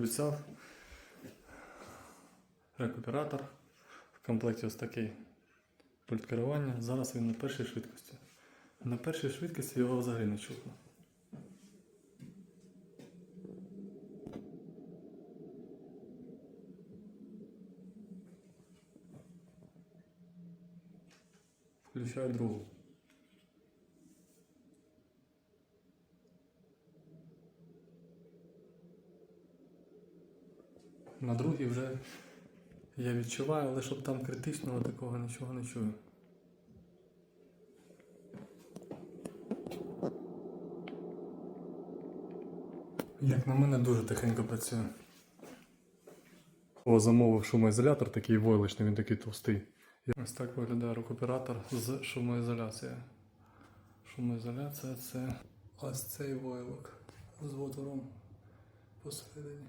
обіцяв. Рекуператор. В комплекті ось такий пульт керування. Зараз він на першій швидкості. На першій швидкості його взагалі не чутно. Включаю другу. На другій вже я відчуваю, але щоб там критичного такого нічого не чую. Як на мене, дуже тихенько працює. О, замовив шумоізолятор, такий войлочний, він такий товстий. Ось так виглядає рекуператор з шумоізоляцією. Шумоізоляція це ось цей войлок з отвором посередині.